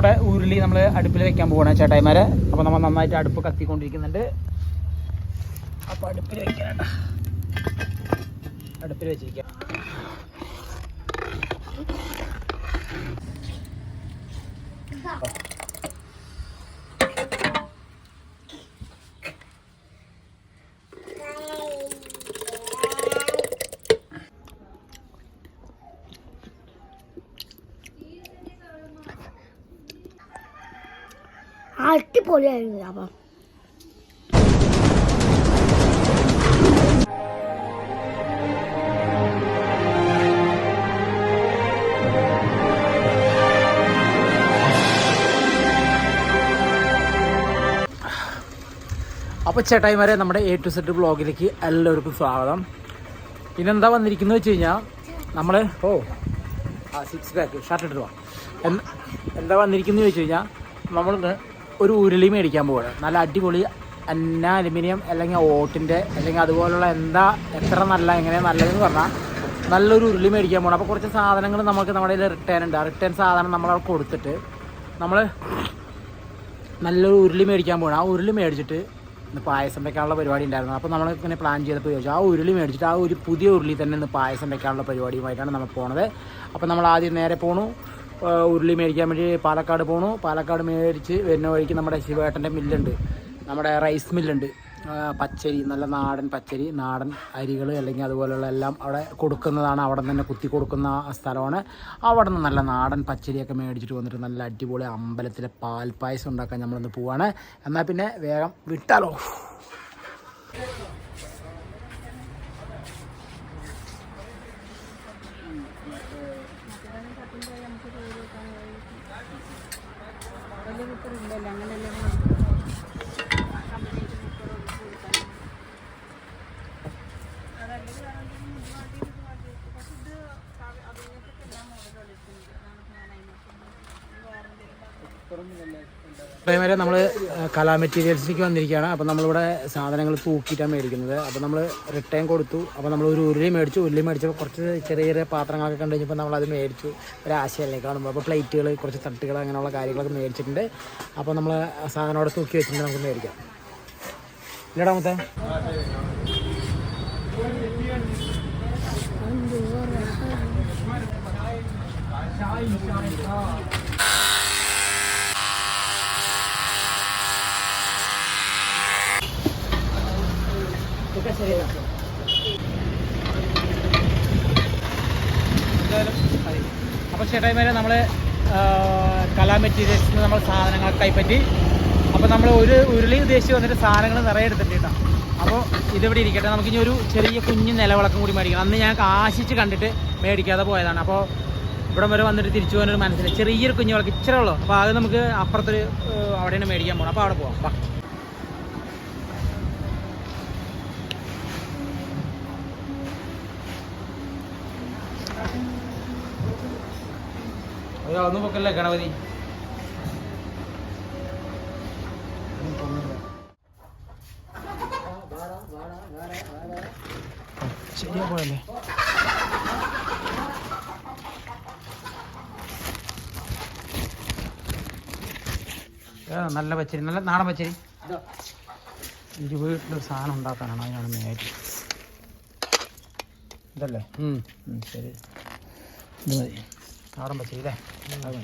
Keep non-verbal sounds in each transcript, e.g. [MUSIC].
ഇവിടെ ഉരുളി നമ്മൾ അടുപ്പിൽ വെക്കാൻ പോകണം ചേട്ടായിമാരെ. അപ്പോൾ നമ്മൾ നന്നായിട്ട് അടുപ്പ് കത്തിക്കൊണ്ടിരിക്കുന്നുണ്ട്. അപ്പോൾ അടുപ്പിൽ വെക്കാനണ്ട അടുപ്പിൽ വെച്ചിരിക്കാം. അടിപൊളിയായിരുന്നു അപ്പം അപ്പോൾ ചേട്ടായിമാരെ നമ്മുടെ എ ടു സെറ്റ് ബ്ലോഗിലേക്ക് എല്ലാവർക്കും സ്വാഗതം. പിന്നെന്താ വന്നിരിക്കുന്നത് വെച്ച് കഴിഞ്ഞാൽ നമ്മൾ ഓ ആ സിക്സ് പാക്ക് ഷർട്ട് ഇട്ടു പോവാം എന്താ വന്നിരിക്കുന്നത് ചോദിച്ചു കഴിഞ്ഞാൽ നമ്മൾ ഒരു ഉരുളി മേടിക്കാൻ പോവുകയാണ് നല്ല അടിപൊളി അന്ന അലുമിനിയം അല്ലെങ്കിൽ ഓട്ടിന്റെ അല്ലെങ്കിൽ അതുപോലുള്ള എന്താ എത്ര നല്ല എങ്ങനെ നല്ലതെന്ന് പറഞ്ഞാൽ നല്ലൊരു ഉരുളി മേടിക്കാൻ പോകണം അപ്പോൾ കുറച്ച് സാധനങ്ങൾ നമുക്ക് നമ്മുടെ കയ്യിൽ റിട്ടേൺ ഉണ്ട്. ആ റിട്ടേൺ സാധനം നമ്മൾ അവിടെ കൊടുത്തിട്ട് നമ്മൾ നല്ലൊരു ഉരുളി മേടിക്കാൻ പോകണം ആ ഉരുളി മേടിച്ചിട്ട് ഇന്ന് പായസം വെക്കാനുള്ള പരിപാടി ഉണ്ടായിരുന്നു. അപ്പോൾ നമ്മൾ ഇങ്ങനെ പ്ലാൻ ചെയ്തപ്പോൾ ചോദിച്ചു ആ ഉരുളി മേടിച്ചിട്ട് ആ ഒരു പുതിയ ഉരുളി തന്നെ ഇന്ന് പായസം വെക്കാനുള്ള പരിപാടിയുമായിട്ടാണ് നമ്മൾ പോണത്. അപ്പോൾ നമ്മൾ ആദ്യം നേരെ പോണു. ഉരുളി മേടിക്കാൻ വേണ്ടി പാലക്കാട് പോണു. പാലക്കാട് മേടിച്ച് വരുന്ന വഴിക്ക് നമ്മുടെ ശിവേട്ടന്റെ മില്ലുണ്ട്. നമ്മുടെ റൈസ് മില്ലുണ്ട്. പച്ചരി നല്ല നാടൻ പച്ചരി നാടൻ അരികൾ അല്ലെങ്കിൽ അതുപോലെയുള്ള എല്ലാം അവിടെ കൊടുക്കുന്നതാണ്. അവിടെ തന്നെ കുത്തി കൊടുക്കുന്ന സ്ഥലമാണ്. അവിടെ നിന്ന് നല്ല നാടൻ പച്ചരിയൊക്കെ മേടിച്ചിട്ട് വന്നിട്ട് നല്ല അടിപൊളി അമ്പലത്തിലെ പാൽപ്പായസം ഉണ്ടാക്കാൻ നമ്മളിന്ന് പോവാണ്. എന്നാൽ പിന്നെ വേഗം വിട്ടാലോ? വരെ നമ്മൾ കലാ മെറ്റീരിയൽസിലേക്ക് വന്നിരിക്കുകയാണ്. അപ്പോൾ നമ്മളിവിടെ സാധനങ്ങൾ തൂക്കിയിട്ടാണ് മേടിക്കുന്നത്. അപ്പോൾ നമ്മൾ റിട്ടേൺ കൊടുത്തു. അപ്പോൾ നമ്മൾ ഒരു ഉരുളി മേടിച്ചു. ഉരുളി മേടിച്ചപ്പോൾ കുറച്ച് ചെറിയ ചെറിയ പാത്രങ്ങളൊക്കെ കണ്ടു കഴിഞ്ഞപ്പോൾ നമ്മൾ അത് മേടിച്ചു. ഒരു ആശയമല്ലേ കാണുമ്പോൾ അപ്പോൾ പ്ലേറ്റുകൾ കുറച്ച് തട്ടുകൾ അങ്ങനെയുള്ള കാര്യങ്ങളൊക്കെ മേടിച്ചിട്ടുണ്ട്. അപ്പോൾ നമ്മൾ സാധനം അവിടെ തൂക്കി വെച്ചിട്ടുണ്ട്. നമുക്ക് മേടിക്കാം. ഇല്ലടാ മൊത്തം. അപ്പോൾ ചേട്ടായിമാരെ നമ്മൾ കലാ മെറ്റീരിയൽസിൽ നിന്ന് നമ്മൾ സാധനങ്ങളൊക്കെ കൈപ്പറ്റി അപ്പോൾ നമ്മൾ ഒരു ഉരുളി ഉദ്ദേശിച്ച് വന്നിട്ട് സാധനങ്ങൾ നിറയെ എടുത്തിട്ടാ അപ്പോൾ ഇതിവിടെ ഇരിക്കട്ടെ. നമുക്ക് ഇനി ഒരു ചെറിയ കുഞ്ഞു നിലവിളക്കം കൂടി മേടിക്കണം. അന്ന് ഞാൻ ആശിച്ച് കണ്ടിട്ട് മേടിക്കാതെ പോയതാണ്. അപ്പോൾ ഇവിടെ വരെ വന്നിട്ട് തിരിച്ചു പോകാനൊരു മനസ്സിലായി. ചെറിയൊരു കുഞ്ഞു വിളക്ക് ഇച്ചിരി ഉള്ളൂ. അപ്പോൾ അത് നമുക്ക് അപ്പുറത്തൊരു അവിടെയാണ് മേടിക്കാൻ പോകണം അപ്പോൾ അവിടെ പോകാം ഒന്നും പൊക്കല്ലേ ഗണപതി? ശരിയാ പോയല്ലേ? നല്ല പച്ചരി നല്ല നാടൻ പച്ചരി. എനിക്ക് വീട്ടിലൊരു സാധനം ഉണ്ടാക്കാനാണ് അതിനാണ് മെയിനായിട്ട് ഇതല്ലേ? ശരി. ഇത് മതി. നാടൻ പച്ചരി അല്ലേ? അത്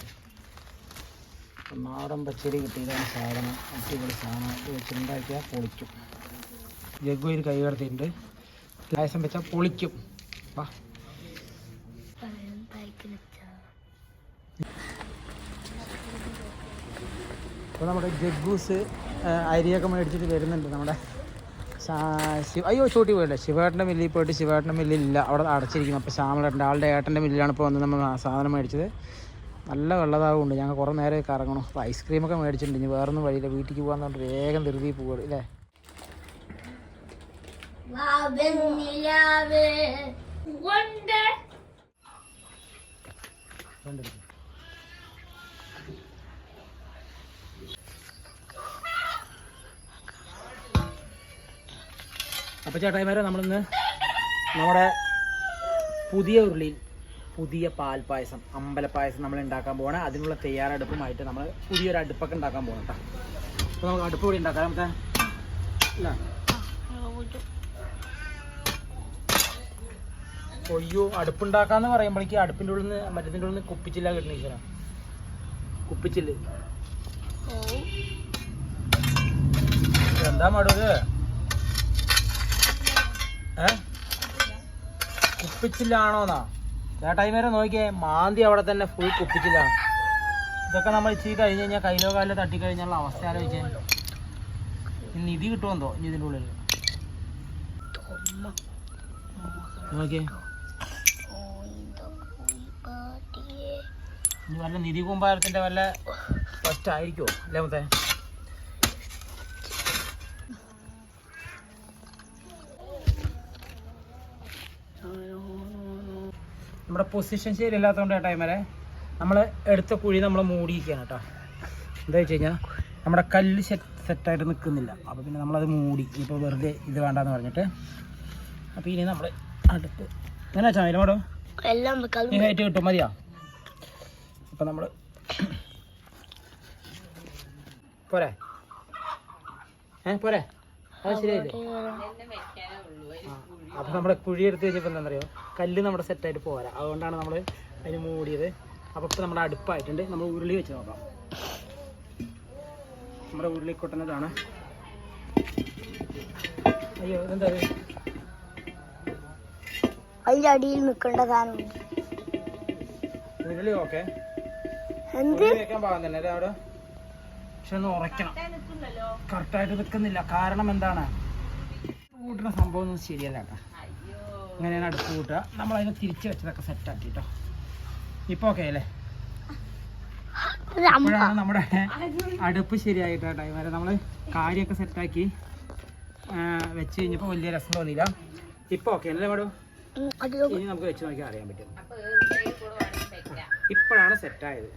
നാടൻ പച്ചരി കിട്ടിയതാണ് സാധനം. അടിപൊളി സാധനം. വെച്ചുണ്ടാക്കിയാൽ പൊളിക്കും. ജഗ്ഗുയിൽ കൈ കടത്തിയിട്ടുണ്ട്. പായസം വെച്ചാൽ പൊളിക്കും. വാ. അപ്പോൾ നമ്മുടെ ജഗ്ഗൂസ് അരിയൊക്കെ മേടിച്ചിട്ട് വരുന്നുണ്ട് നമ്മുടെ അയ്യോ ചൂട്ടി പോയല്ലേ? ശിവേട്ടന്റെ മില്ലിൽ പോയിട്ട് ശിവേട്ടന്റെ മില്ലില്ല അവിടെ അടച്ചിരിക്കുന്നു അപ്പോൾ ശ്യാമലേട്ടന്റെ ആളുടെ ഏട്ടന്റെ മില്ലിലാണ് ഇപ്പോൾ വന്ന് നമ്മൾ സാധനം മേടിച്ചത്. നല്ല വെള്ളതാവുണ്ട്. ഞങ്ങൾ കുറേ നേരം കറങ്ങണം. അപ്പോൾ ഐസ്ക്രീമൊക്കെ മേടിച്ചിട്ടുണ്ട്. ഇനി വേറൊന്നും വഴിയില്ല. വീട്ടിലേക്ക് പോകാൻ പറഞ്ഞിട്ട് വേഗം ധൃതി പോവുക അല്ലേ കണ്ടിരിക്കും അപ്പോൾ ചേട്ടായിമാരെ നമ്മളിന്ന് നമ്മുടെ പുതിയ ഉരുളിയിൽ പുതിയ പാൽപ്പായസം അമ്പലപ്പായസം നമ്മൾ ഉണ്ടാക്കാൻ പോകണം അതിനുള്ള തയ്യാറെടുപ്പുമായിട്ട് നമ്മൾ പുതിയൊരു അടുപ്പൊക്കെ ഉണ്ടാക്കാൻ പോകണം കേട്ടോ അപ്പോൾ നമുക്ക് അടുപ്പ് കൂടി ഉണ്ടാക്കാം. നമുക്ക് അല്ല ഒയ്യോ അടുപ്പുണ്ടാക്കാന്ന് പറയുമ്പോഴേക്ക് അടുപ്പിന്റെ ഉള്ളിൽ നിന്ന് മറ്റത്തിന്റെ ഉള്ളിൽ നിന്ന് കുപ്പിച്ചില്ല കിട്ടുന്ന കുപ്പിച്ചില്ല. എന്താ മടൂര് ഏ? കുപ്പിച്ചില്ലാണോന്നാ? ആ ടൈം വരെ നോക്കിയേ മാന്തി അവിടെ തന്നെ ഫുൾ കുപ്പിച്ചില്ലാണ് ഇതൊക്കെ നമ്മൾ ഇച്ചിരി കഴിഞ്ഞ് കഴിഞ്ഞാൽ കയ്യിലോ കാലിലോ തട്ടിക്കഴിഞ്ഞാലുള്ള അവസ്ഥ ആലോചിച്ചേ. ഇനി നിധി കിട്ടുമെന്തോ ഇനി ഇതിന്റെ ഉള്ളിൽ നോക്കിയേ. ഇനി വല്ല നിധി കുമ്പാരത്തിന്റെ വല്ല ഫസ്റ്റ് ആയിരിക്കുമോ അല്ലേ മുത്തേ? നമ്മുടെ പൊസിഷൻ ശരിയല്ലാത്തതുകൊണ്ട് കേട്ടോ ഇമരെ നമ്മൾ എടുത്ത കുഴി നമ്മൾ മൂടിയിരിക്കുകയാണ് കേട്ടോ. എന്താ വെച്ച് കഴിഞ്ഞാൽ നമ്മുടെ കല്ല് സെറ്റ് സെറ്റായിട്ട് നിൽക്കുന്നില്ല അപ്പോൾ പിന്നെ നമ്മളത് മൂടി ഇപ്പോൾ വെറുതെ ഇത് വേണ്ടാന്ന് പറഞ്ഞിട്ട്. അപ്പോൾ ഇനി നമ്മൾ അടുത്ത് എങ്ങനെ വെച്ചാൽ അതിന് മേഡം എല്ലാം വെക്കാതെ ഈ ഹൈറ്റ് കിട്ടും മതിയാ? അപ്പം നമ്മൾ പോരെ. ഏ പോരെ. അത് ശരിയായില്ലേ? അപ്പം നമ്മുടെ കുഴി എടുത്ത് കഴിഞ്ഞപ്പോൾ എന്താണെന്നറിയോ കല്ല് നമ്മുടെ സെറ്റായിട്ട് പോരാ. അതുകൊണ്ടാണ് നമ്മൾ അതിന് മൂടിയത്. അപ്പോൾ ഇപ്പൊ നമ്മുടെ അടുപ്പായിട്ടുണ്ട്. നമ്മൾ ഉരുളി വെച്ച് നോക്കാം. നമ്മുടെ ഉരുളി കൊട്ടുന്നതാണ് അയ്യോ ഇതെന്താ ഇത്? അതിന്റെ അടിയിൽ നിൽക്കേണ്ട സാധനം ഉരുളി ഓക്കെ വെക്കാൻ പാകം തന്നെ അല്ലേ അവിടെ? പക്ഷെ ഒന്ന് ഉറയ്ക്കണം. കറക്റ്റായിട്ട് നിൽക്കുന്നില്ല. കാരണം എന്താണ്? കൂട്ടുന്ന സംഭവം ഒന്നും ശരിയല്ല കേട്ടോ. ഇങ്ങനെയാണ് അടുപ്പ് കൂട്ടുക. നമ്മൾ അതിനെ തിരിച്ച് വെച്ചതൊക്കെ സെറ്റ് ആക്കി കേട്ടോ ഇപ്പൊ ഓക്കെ അല്ലേ? അപ്പോഴാണ് നമ്മുടെ അടുപ്പ് ശരിയായിട്ട് ടൈം വരെ നമ്മൾ കാര്യമൊക്കെ സെറ്റാക്കി വെച്ച് കഴിഞ്ഞപ്പോൾ വലിയ രസം തോന്നിയില്ല. ഇപ്പൊ ഓക്കെ അല്ലേ മേഡം ഇനി നമുക്ക് വെച്ച് നോക്കിയാൽ അറിയാൻ പറ്റും. ഇപ്പോഴാണ് സെറ്റായത്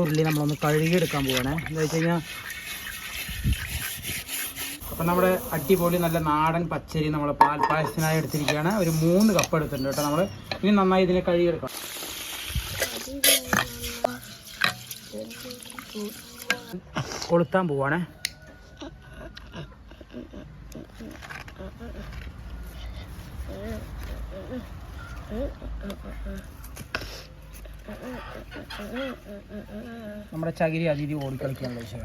ഉരുളി നമ്മളൊന്ന് കഴുകിയെടുക്കാൻ പോവാണ്. എന്താ വെച്ച് കഴിഞ്ഞാൽ അപ്പം നമ്മുടെ അടിപൊളി നല്ല നാടൻ പച്ചരി നമ്മൾ പാൽപ്പായസത്തിനായി എടുത്തിരിക്കുകയാണ്. ഒരു മൂന്ന് കപ്പ് എടുത്തിട്ടുണ്ട് കേട്ടോ നമ്മൾ ഇനി നന്നായി ഇതിനെ കഴുകിയെടുക്കാം കൊളുത്താൻ പോവാണേ. നമ്മുടെ ചകിരി അതിരി ഓടിക്കളിക്കാനുള്ള വിഷയ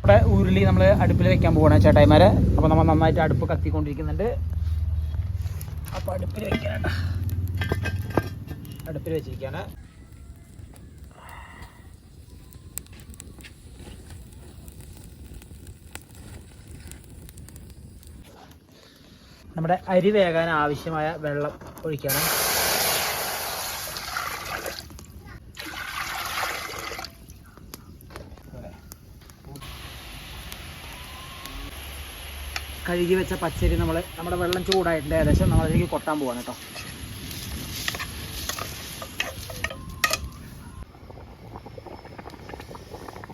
ഇവിടെ ഉരുളി നമ്മൾ അടുപ്പിൽ വെക്കാൻ പോകണം ചേട്ടായിമാരെ. അപ്പോൾ നമ്മൾ നന്നായിട്ട് അടുപ്പ് കത്തിക്കൊണ്ടിരിക്കുന്നുണ്ട്. അപ്പോൾ അടുപ്പിൽ വെക്കാനാണ്. അടുപ്പിൽ വെച്ചിരിക്കുകയാണ് നമ്മുടെ അരി വേകാൻ ആവശ്യമായ വെള്ളം ഒഴിക്കണം. കഴുകി വെച്ച പച്ചരി നമ്മൾ നമ്മുടെ വെള്ളം ചൂടായിട്ടുണ്ട്. ഏകദേശം നമ്മളതിലേക്ക് കൊട്ടാൻ പോവാണ് കേട്ടോ.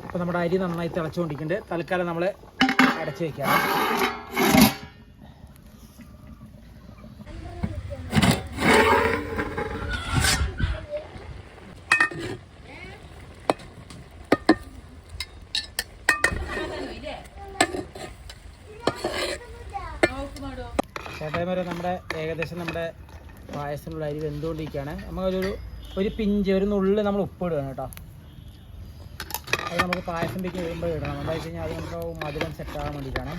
അപ്പോൾ നമ്മുടെ അരി നന്നായി തിളച്ചുകൊണ്ടിരിക്കുന്നുണ്ട്. തൽക്കാലം നമ്മൾ അടച്ചു വെക്കാം ചേട്ടായിമാരെ നമ്മുടെ ഏകദേശം നമ്മുടെ പായസത്തിനുള്ള അരി വെന്തുകൊണ്ടിരിക്കുകയാണ്. നമുക്കൊരു ഒരു പിഞ്ച് ഒരു നുള്ളിൽ നമ്മൾ ഉപ്പ് ഇടുകയാണ് കേട്ടോ. അത് നമുക്ക് പായസം വെക്ക് വരുമ്പോൾ ഇടണം. എന്താ വെച്ച് കഴിഞ്ഞാൽ അത് നമുക്ക് മധുരം സെറ്റ് ആകാൻ വേണ്ടിയിട്ടാണ്.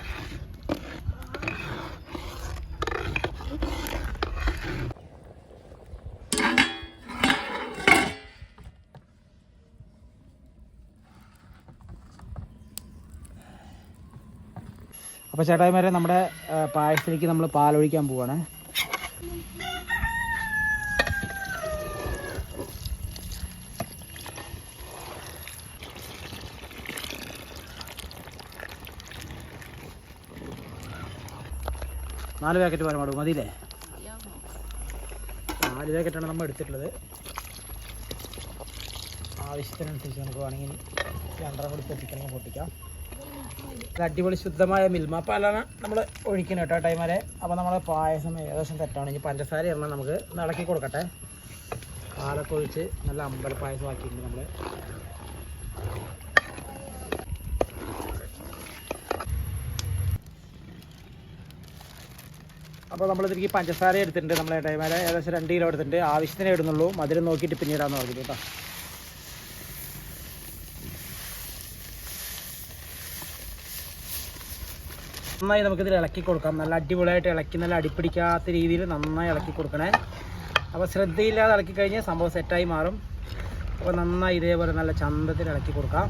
അപ്പോൾ ചേട്ടായിമാരെ നമ്മുടെ പായസത്തിലേക്ക് നമ്മൾ പാലൊഴിക്കാൻ പോവാണ്. നാല് പാക്കറ്റ് പരമാടും മതിയില്ലേ? നാല് പാക്കറ്റാണ് നമ്മൾ എടുത്തിട്ടുള്ളത്. ആവശ്യത്തിനനുസരിച്ച് നമുക്ക് വേണമെങ്കിൽ രണ്ടര കൂടി പൊട്ടിക്കണമെങ്കിൽ പൊട്ടിക്കാം. അടിപൊളി ശുദ്ധമായ മിൽമ പാലാണ് നമ്മൾ ഒഴിക്കണം കേട്ടോ ടൈം വരെ. അപ്പോൾ നമ്മളെ പായസം ഏകദേശം തെറ്റാണ്. ഇനി പഞ്ചസാര ഇറങ്ങാൻ നമുക്ക് നടക്കി കൊടുക്കട്ടെ. പാലൊക്കെ ഒഴിച്ച് നല്ല അമ്പല പായസം ആക്കിയിട്ടുണ്ട് നമ്മൾ അപ്പോൾ നമ്മൾ ഇതിലേക്ക് പഞ്ചസാര എടുത്തിട്ടുണ്ട് നമ്മളെ ഇടയമാരെ ഏകദേശം രണ്ട് കിലോ എടുത്തിട്ടുണ്ട്. ആവശ്യത്തിന് ഇടുന്നുള്ളൂ. മധുരം നോക്കിയിട്ട് പിന്നീടാന്ന് പറഞ്ഞിട്ട് കേട്ടോ. നന്നായി നമുക്കിതിൽ ഇളക്കി കൊടുക്കാം. നല്ല അടിപൊളിയായിട്ട് ഇളക്കി നല്ല അടിപ്പിടിക്കാത്ത രീതിയിൽ നന്നായി ഇളക്കി കൊടുക്കണേ. അപ്പോൾ ശ്രദ്ധയില്ലാതെ ഇളക്കി കഴിഞ്ഞാൽ സംഭവം സെറ്റായി മാറും. അപ്പോൾ നന്നായി ഇതേപോലെ നല്ല ചന്തത്തിൽ ഇളക്കി കൊടുക്കാം.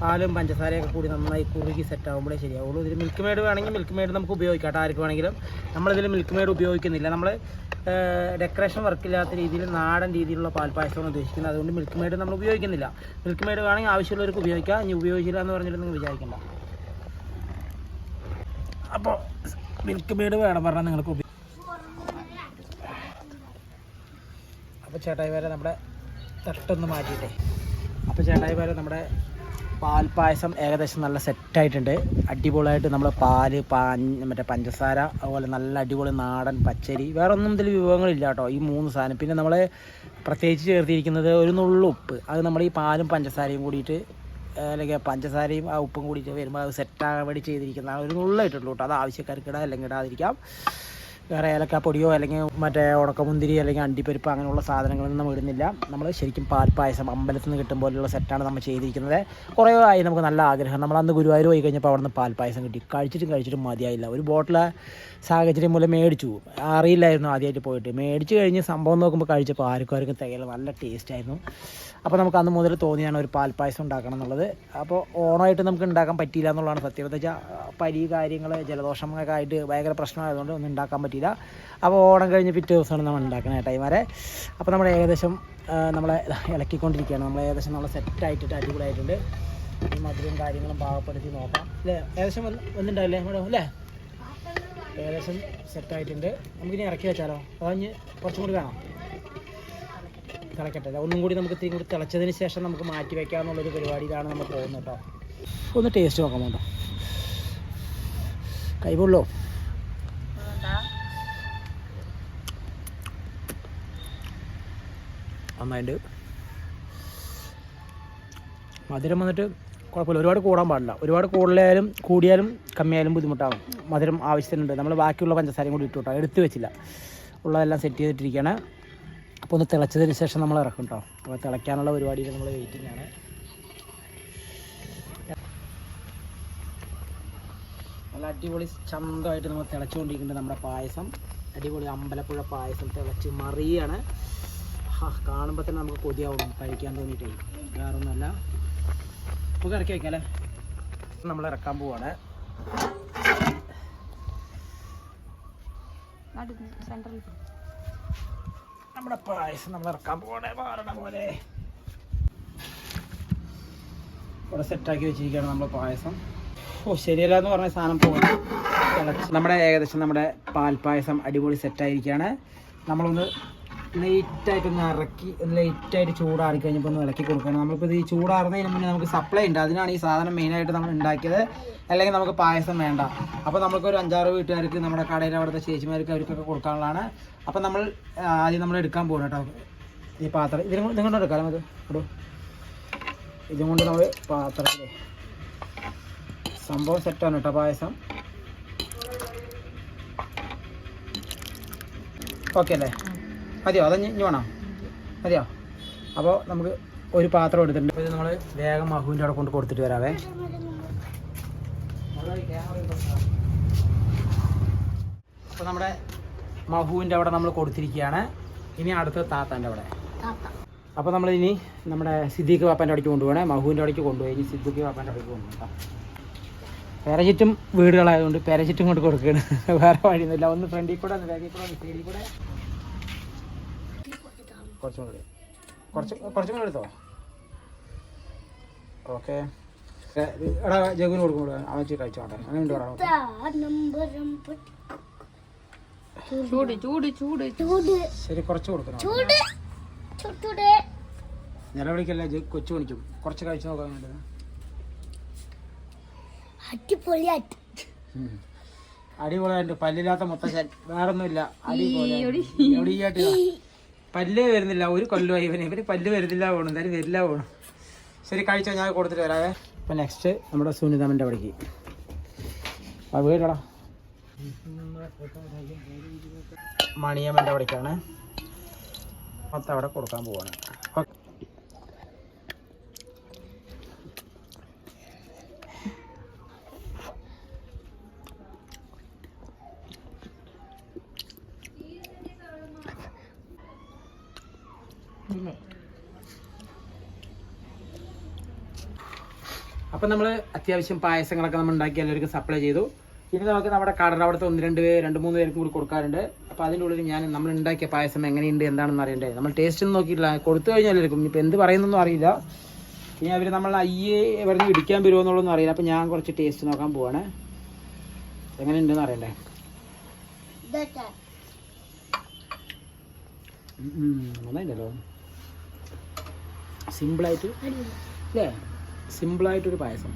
പാലും പഞ്ചസാരയൊക്കെ കൂടി നന്നായി കുറുകി സെറ്റ് ആകുമ്പോഴേ ശരിയാവുള്ളൂ. ഇതിൽ മിൽക്ക് മേഡ് വേണമെങ്കിൽ മിൽക്ക് മേഡ് നമുക്ക് ഉപയോഗിക്കാം. കേട്ടോ ആർക്ക് വേണമെങ്കിലും. നമ്മളിതിൽ മിൽക്ക് മേഡ് ഉപയോഗിക്കുന്നില്ല. നമ്മൾ ഡെക്കറേഷൻ വർക്കില്ലാത്ത രീതിയിൽ നാടൻ രീതിയിലുള്ള പാൽപ്പായസമാണ് ഉദ്ദേശിക്കുന്നത്. അതുകൊണ്ട് മിൽക്ക് മേഡ് നമ്മൾ ഉപയോഗിക്കുന്നില്ല. മിൽക്ക് മേഡ് വേണമെങ്കിൽ ആവശ്യമുള്ളവർക്ക് ഉപയോഗിക്കാം. ഇനി ഉപയോഗിച്ചില്ല എന്ന് പറഞ്ഞിട്ട് നിങ്ങൾ വിചാരിക്കണ്ട. അപ്പോൾ മിൽക്ക് മെയ്ഡ് വേണം പറഞ്ഞാൽ നിങ്ങൾക്ക് ഉപയോഗി അപ്പോൾ ചേട്ടായി വരെ നമ്മുടെ തട്ടൊന്ന് മാറ്റിയിട്ടേ. അപ്പോൾ ചേട്ടായി വരെ നമ്മുടെ പാൽപ്പായസം ഏകദേശം നല്ല സെറ്റായിട്ടുണ്ട്. അടിപൊളിയായിട്ട് നമ്മൾ പാൽ മറ്റേ പഞ്ചസാര അതുപോലെ നല്ല അടിപൊളി നാടൻ പച്ചരി. വേറെ ഒന്നും ഇതിൽ വിഭവങ്ങളില്ല കേട്ടോ. ഈ മൂന്ന് സാധനം. പിന്നെ നമ്മൾ പ്രത്യേകിച്ച് ചേർത്തിരിക്കുന്നത് ഒരു നുള്ളു ഉപ്പ്. അത് നമ്മൾ ഈ പാലും പഞ്ചസാരയും കൂടിയിട്ട് അല്ലെങ്കിൽ പഞ്ചസാരയും ആ ഉപ്പും കൂടിയിട്ട് വരുമ്പോൾ അത് സെറ്റാകാൻ വേണ്ടി ചെയ്തിരിക്കുന്നതാണ് ഒരു നുള്ളായിട്ടുള്ളൂ കേട്ടോ. അത് ആവശ്യക്കാർക്ക് ഇടാം അല്ലെങ്കിൽ ഇടാതിരിക്കാം. വേറെ ഏലക്കാപ്പൊടിയോ അല്ലെങ്കിൽ മറ്റേ ഉണക്കമുന്തിരി അല്ലെങ്കിൽ അണ്ടിപ്പരിപ്പ് അങ്ങനെയുള്ള സാധനങ്ങളൊന്നും നമ്മൾ ഇടുന്നില്ല. നമ്മൾ ശരിക്കും പാൽപ്പായസം അമ്പലത്തിൽ നിന്ന് കിട്ടും പോലെയുള്ള സെറ്റാണ് നമ്മൾ ചെയ്തിരിക്കുന്നത്. കുറേ ആയി നമുക്ക് നല്ല ആഗ്രഹം. നമ്മൾ അന്ന് ഗുരുവായൂർ പോയി കഴിഞ്ഞപ്പോൾ അവിടെ നിന്ന് പാൽപ്പായസം കിട്ടി. കഴിച്ചിട്ടും കഴിച്ചിട്ടും മതിയായില്ല. ഒരു ബോട്ടിൽ സാഹചര്യം മൂലം മേടിച്ചു. അറിയില്ലായിരുന്നു ആദ്യമായിട്ട് പോയിട്ട്. മേടിച്ച് കഴിഞ്ഞ് സംഭവം നോക്കുമ്പോൾ കഴിച്ചപ്പോൾ ആർക്കും ആർക്കും തേയില നല്ല ടേസ്റ്റ് ആയിരുന്നു. അപ്പോൾ നമുക്ക് അന്ന് മുതൽ തോന്നിയാണ് ഒരു പാൽപ്പായസം ഉണ്ടാക്കണം എന്നുള്ളത്. അപ്പോൾ ഓണമായിട്ട് നമുക്ക് ഉണ്ടാക്കാൻ പറ്റിയില്ല എന്നുള്ളതാണ് സത്യം. എന്താ വെച്ചാൽ പരി കാര്യങ്ങൾ ജലദോഷം ഒക്കെ ആയിട്ട് ഭയങ്കര പ്രശ്നമായതുകൊണ്ട് ഒന്നും ഉണ്ടാക്കാൻ പറ്റിയില്ല. അപ്പോൾ ഓണം കഴിഞ്ഞ് പിറ്റേ ദിവസമാണ് നമ്മൾ ഉണ്ടാക്കുന്നത് വരെ അപ്പോൾ നമ്മൾ ഏകദേശം നമ്മളെ ഇളക്കിക്കൊണ്ടിരിക്കുകയാണ്. നമ്മൾ ഏകദേശം നമ്മൾ സെറ്റായിട്ടിട്ട് അടിപൊളിയായിട്ടുണ്ട്. മധുരവും കാര്യങ്ങളും പാകപ്പെടുത്തി നോക്കാം. അല്ലേ? ഏകദേശം ഒന്നുണ്ടാവില്ലേ മേഡം? അല്ലേ? ഏകദേശം സെറ്റായിട്ടുണ്ട് നമുക്കിനി ഇറക്കി വെച്ചാലോ? അതഞ്ഞ് കുറച്ചും കൂടി വേണം? തിളക്കട്ടെ? ഒന്നും കൂടി നമുക്ക് ഇത്തിരി കൂടി തിളച്ചതിന് ശേഷം നമുക്ക് മാറ്റി വെക്കാമെന്നുള്ളൊരു പരിപാടിയിലാണ് നമ്മൾ പോകുന്നത് കേട്ടോ. ഒന്ന് ടേസ്റ്റ് നോക്കാം വേണ്ട കൈകൊള്ളോ നന്നായിട്ട്. മധുരം വന്നിട്ട് കുഴപ്പമില്ല. ഒരുപാട് കൂടാൻ പാടില്ല. ഒരുപാട് കൂടുതലായാലും കൂടിയാലും കമ്മിയായാലും ബുദ്ധിമുട്ടാകും മധുരം ആവശ്യത്തിനുണ്ട്. നമ്മൾ ബാക്കിയുള്ള പഞ്ചസാരയും കൂടി ഇട്ടു കേട്ടോ എടുത്ത് വെച്ചില്ല. ഉള്ളതെല്ലാം സെറ്റ് ചെയ്തിട്ടിരിക്കുകയാണ് അപ്പോൾ ഒന്ന് തിളച്ചതിന് ശേഷം നമ്മൾ ഇറക്കും കേട്ടോ അപ്പോൾ തിളയ്ക്കാനുള്ള പരിപാടിയിൽ നമ്മൾ വെയിറ്റിംഗ് ആണ്. നല്ല അടിപൊളി ചന്തമായിട്ട് നമ്മൾ തിളച്ചുകൊണ്ടിരിക്കുന്നുണ്ട് നമ്മുടെ പായസം. അടിപൊളി അമ്പലപ്പുഴ പായസം തിളച്ച് മറിയാണ്. കാണുമ്പോൾ തന്നെ നമുക്ക് കൊതിയാവും. കഴിക്കാൻ തോന്നിയിട്ടേ. വേറെ ഒന്നുമല്ല നമുക്ക് ഇറക്കി വയ്ക്കാം അല്ലേ? നമ്മൾ ഇറക്കാൻ പോവാണ്. നമ്മുടെ പായസം നമ്മൾ ഇറക്കാൻ പോവാണ്. മാറണ പോലെ ഇവിടെ സെറ്റാക്കി വെച്ചിരിക്കുകയാണ് നമ്മൾ പായസം. ഓ ശരിയല്ല എന്ന് പറഞ്ഞ സാധനം പോകുന്നു നമ്മുടെ ഏകദേശം നമ്മുടെ പാൽപ്പായസം അടിപൊളി സെറ്റായിരിക്കുകയാണ് നമ്മളൊന്ന് ലൈറ്റായിട്ടൊന്ന് ഇറക്കി ലൈറ്റായിട്ട് ചൂടാറി കഴിഞ്ഞപ്പോൾ ഒന്ന് ഇളക്കി കൊടുക്കണം. നമ്മളിപ്പോൾ ഈ ചൂടാറുന്നതിന് മുന്നേ നമുക്ക് സപ്ലൈ ഉണ്ട്. അതിനാണ് ഈ സാധനം മെയിനായിട്ട് നമ്മൾ ഉണ്ടാക്കിയത്. അല്ലെങ്കിൽ നമുക്ക് പായസം വേണ്ട. അപ്പോൾ നമുക്കൊരു അഞ്ചാറ് വീട്ടുകാർക്ക് നമ്മുടെ കടയിൽ അവിടുത്തെ ചേച്ചിമാർക്ക് അവർക്കൊക്കെ കൊടുക്കാനുള്ളതാണ്. അപ്പോൾ നമ്മൾ ആദ്യം നമ്മൾ എടുക്കാൻ പോകണം കേട്ടോ. ഈ പാത്രം. ഇതിനും കൊണ്ട് എടുക്കാം. നമുക്ക് ഇടൂ. ഇതും കൊണ്ട് നമ്മൾ പാത്രത്തിൽ സംഭവം സെറ്റാണ് കേട്ടോ പായസം. ഓക്കെ അല്ലേ? മതിയോ? അതഞ്ഞ് ഇനി വേണോ? മതിയോ? അപ്പോൾ നമുക്ക് ഒരു പാത്രം എടുത്തിട്ടുണ്ട്. ഇത് നമ്മൾ വേഗം മഹുവിന്റെ അവിടെ കൊണ്ട് കൊടുത്തിട്ട് വരാവേ. അപ്പോൾ നമ്മുടെ മഹുവിന്റെ അവിടെ നമ്മൾ കൊടുത്തിരിക്കുകയാണ്. ഇനി അടുത്ത താത്താന്റെ അവിടെ. അപ്പോൾ നമ്മൾ ഇനി നമ്മുടെ സിദ്ദീഖ് പാപ്പാന്റെ അവിടേക്ക് കൊണ്ടുപോകണേ. മഹുവിന്റെ അവിടേക്ക് കൊണ്ടുപോയി ഇനി സിദ്ദീഖ് പാപ്പാന്റെ അവിടേക്ക് കൊണ്ടുപോകാം പേരചുറ്റും വീടുകളായതുകൊണ്ട് പേരചുറ്റും കൊണ്ട് കൊടുക്കുകയാണ്. [LAUGHS] വേറെ വഴിയൊന്നുമില്ല. ഒന്ന് ഫ്രണ്ടിൽ കൂടെ ഒന്ന് ബാക്കിൽ കൂടെ ഒന്ന് സൈഡിൽ കൂടെ. കുറച്ചും കൂടി. കുറച്ച് കുറച്ചും കൂടി എടുത്തോ? ഓക്കെ. എടാ ജഗുവിന് കൊടുക്കും അവൻ വെച്ച് കഴിച്ചോട്ടെ. അങ്ങനെ ഉണ്ട് പറയാം ചൂട് ചൂട് ചൂട്. ചൂട്. ശരി കുറച്ച് കൊടുക്കണം. ചൂട്. ചൂട്. നിലവിളിക്കല്ല ഇത് കൊച്ചു പണിക്കും കുറച്ച് കഴിച്ചു നോക്കാൻ വേണ്ടത്. അടിപൊളിയായിട്ട് അടിപൊളിയായിട്ട് പല്ലില്ലാത്ത മൊത്തം വേറൊന്നുമില്ല. അടിപൊളി എവിടെയായിട്ട്? പല്ലേ വരുന്നില്ല. ഒരു കൊല്ലമായി ഇവന്. ഇവന് പല്ല് വരുന്നില്ല പോകണം എന്തായാലും വരില്ല പോകണം ശരി കഴിച്ചോ. ഞാൻ കൊടുത്തിട്ട് വരാവേ. അപ്പം നെക്സ്റ്റ് നമ്മുടെ സുനിതമ്മന്റെ അവിടേക്ക് ആ വീടാ മണിയമ്മന്റെ അവിടേക്കാണ് മൊത്തം അവിടെ കൊടുക്കാൻ പോവാണ് ഓക്കെ അപ്പം നമ്മൾ അത്യാവശ്യം പായസങ്ങളൊക്കെ നമ്മൾ ഉണ്ടാക്കി എല്ലാവർക്കും സപ്ലൈ ചെയ്തു. ഇനി നമുക്ക് നമ്മുടെ കടയുടെ അവിടുത്തെ ഒന്ന് രണ്ട് പേര് രണ്ട് മൂന്ന് പേർക്കും കൂടി കൊടുക്കാറുണ്ട്. അപ്പോൾ അതിന്റെ ഉള്ളിൽ ഞാൻ നമ്മൾ ഉണ്ടാക്കിയ പായസം എങ്ങനെയുണ്ട് എന്താണെന്ന് അറിയണ്ടേ? നമ്മൾ ടേസ്റ്റ് ഒന്നും നോക്കിയിട്ടില്ല. കൊടുത്തു കഴിഞ്ഞാൽ എല്ലാവർക്കും. ഇപ്പോൾ എന്ത് പറയുന്നൊന്നും അറിയില്ല. ഇനി അവർ നമ്മൾ അയ്യേ പറഞ്ഞ് ഇടിക്കാൻ വരുമോ എന്നുള്ളതൊന്നും അറിയില്ല. അപ്പോൾ ഞാൻ കുറച്ച് ടേസ്റ്റ് നോക്കാൻ പോവാണ്. എങ്ങനെയുണ്ടെന്ന് അറിയണ്ടേ? നന്നായിട്ടല്ലോ സിമ്പിളായിട്ട് അല്ലേ സിമ്പിളായിട്ടൊരു പായസം.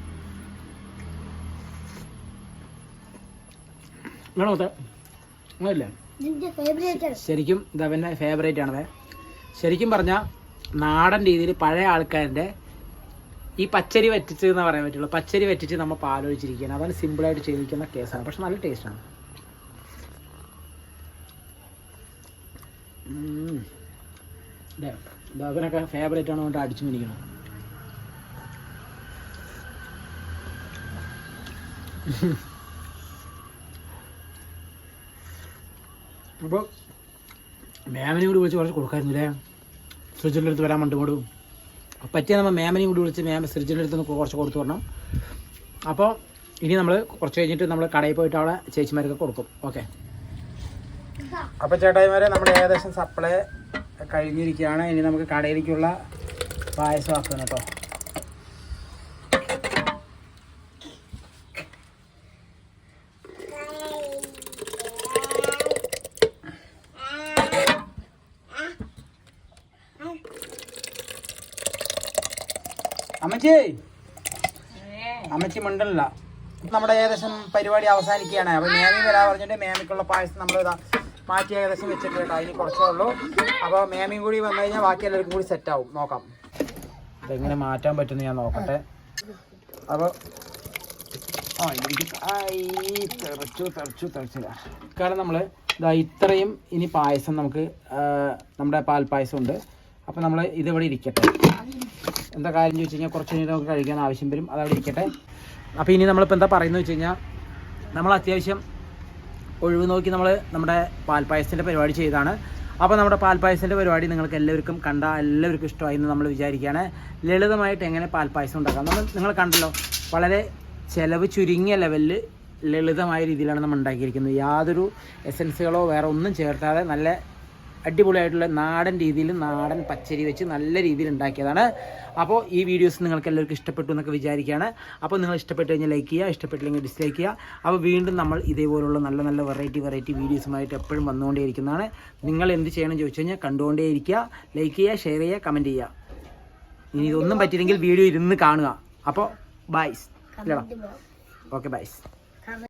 വേണോ അങ്ങനല്ലേ നിന്റെ ഇത് ശരിക്കും ഇതവന്റെ ഫേവറേറ്റ് ആണത്. ശരിക്കും പറഞ്ഞാൽ നാടൻ രീതിയിൽ പഴയ ആൾക്കാരുടെ ഈ പച്ചരി വറ്റിച്ച് എന്ന് പറയാൻ പറ്റുള്ളൂ. പച്ചരി വറ്റിച്ച് നമ്മൾ പാലൊഴിച്ചിരിക്കുകയാണ് അതാണ് സിമ്പിളായിട്ട് ചെയ്തിരിക്കുന്ന കേസാണ്. പക്ഷെ നല്ല ടേസ്റ്റാണ് ഇതവനൊക്കെ ഫേവറേറ്റ് ആണ് കൊണ്ട് അടിച്ചു മേടിക്കണം അപ്പോൾ മാമനെ കൂടി വിളിച്ച് കുറച്ച് കൊടുക്കായിരുന്നു അല്ലേ? ഫ്രിഡ്ജിന്റെ അടുത്ത് വരാൻ വേണ്ടി കൊടുക്കും പറ്റിയ നമ്മൾ മാമനെയും കൂടി വിളിച്ച് മാമ ഫ്രിഡ്ജിന്റെ അടുത്ത് നിന്ന് കുറച്ച് കൊടുത്തു വരണം അപ്പോൾ ഇനി നമ്മൾ കുറച്ച് കഴിഞ്ഞിട്ട് നമ്മൾ കടയിൽ പോയിട്ട് അവിടെ ചേച്ചിമാർക്ക് കൊടുക്കും. ഓക്കെ. അപ്പോൾ ചേട്ടായിമാരെ നമ്മുടെ ഏകദേശം സപ്ലൈ കഴിഞ്ഞിരിക്കുകയാണ്. ഇനി നമുക്ക് കടയിലേക്കുള്ള പായസം ആക്കണം കേട്ടോ. അമ്മച്ചി. അമ്മച്ചി മിണ്ടല്ല നമ്മുടെ ഏകദേശം പരിപാടി അവസാനിക്കുകയാണ്. അപ്പോൾ മേമി വരാ പറഞ്ഞിട്ട് മേമിക്കുള്ള പായസം നമ്മൾ മാറ്റി ഏകദേശം വെച്ചിട്ട് കേട്ടോ. അതിന് കുറച്ചേ ഉള്ളൂ. അപ്പോൾ മേമിയും കൂടി വന്നു കഴിഞ്ഞാൽ ബാക്കി എല്ലാവർക്കും കൂടി സെറ്റ് ആവും. നോക്കാം. ഇതെങ്ങനെ മാറ്റാൻ പറ്റുമെന്ന് ഞാൻ നോക്കട്ടെ. തെറിച്ചില്ല കാരണം നമ്മൾ ഇതാ ഇത്രയും ഇനി പായസം നമുക്ക് നമ്മുടെ പാൽപ്പായസം പായസം ഉണ്ട്. അപ്പോൾ നമ്മൾ ഇതിവിടെ ഇരിക്കട്ടെ. എന്താ കാര്യം ചോദിച്ചു കഴിഞ്ഞാൽ കുറച്ച് കഴിഞ്ഞാൽ നമുക്ക് കഴിക്കാൻ ആവശ്യം വരും. അതവിടെ ഇരിക്കട്ടെ. അപ്പോൾ ഇനി നമ്മളിപ്പോൾ എന്താ പറയുന്നത് വെച്ച് കഴിഞ്ഞാൽ നമ്മൾ അത്യാവശ്യം ഒഴിവ് നോക്കി നമ്മൾ നമ്മുടെ പാൽപ്പായസത്തിന്റെ പരിപാടി ചെയ്താണ്. അപ്പോൾ നമ്മുടെ പാൽപ്പായസത്തിന്റെ പരിപാടി നിങ്ങൾക്ക് എല്ലാവർക്കും കണ്ട എല്ലാവർക്കും ഇഷ്ടമായി എന്ന് നമ്മൾ വിചാരിക്കുകയാണ്. ലളിതമായിട്ട് എങ്ങനെ പാൽപ്പായസം ഉണ്ടാക്കാം? നമ്മൾ നിങ്ങൾ കണ്ടല്ലോ വളരെ ചിലവ് ചുരുങ്ങിയ ലെവലിൽ ലളിതമായ രീതിയിലാണ് നമ്മൾ ഉണ്ടാക്കിയിരിക്കുന്നത്. യാതൊരു എസൻസുകളോ വേറെ ഒന്നും ചേർത്താതെ നല്ല അടിപൊളിയായിട്ടുള്ള നാടൻ രീതിയിൽ നാടൻ പച്ചരി വെച്ച് നല്ല രീതിയിൽ ഉണ്ടാക്കിയതാണ്. അപ്പോൾ ഈ വീഡിയോസ് നിങ്ങൾക്ക് എല്ലാവർക്കും ഇഷ്ടപ്പെട്ടു എന്നൊക്കെ വിചാരിക്കുകയാണ്. അപ്പോൾ നിങ്ങൾ ഇഷ്ടപ്പെട്ട് കഴിഞ്ഞാൽ ലൈക്ക് ചെയ്യുക ഇഷ്ടപ്പെട്ടില്ലെങ്കിൽ ഡിസ്ലൈക്ക് ചെയ്യുക. അപ്പോൾ വീണ്ടും നമ്മൾ ഇതേപോലുള്ള നല്ല നല്ല വെറൈറ്റി വെറൈറ്റി വീഡിയോസുമായിട്ട് എപ്പോഴും വന്നുകൊണ്ടേയിരിക്കുന്നതാണ്. നിങ്ങൾ എന്ത് ചെയ്യണം ചോദിച്ചു കഴിഞ്ഞാൽ കണ്ടുകൊണ്ടേയിരിക്കുക. ലൈക്ക് ചെയ്യുക ഷെയർ ചെയ്യുക കമന്റ് ചെയ്യുക. ഇനി ഇതൊന്നും പറ്റിയില്ലെങ്കിൽ വീഡിയോ ഇരുന്ന് കാണുക. അപ്പോൾ ബൈസ് ഓക്കെ ബൈസ്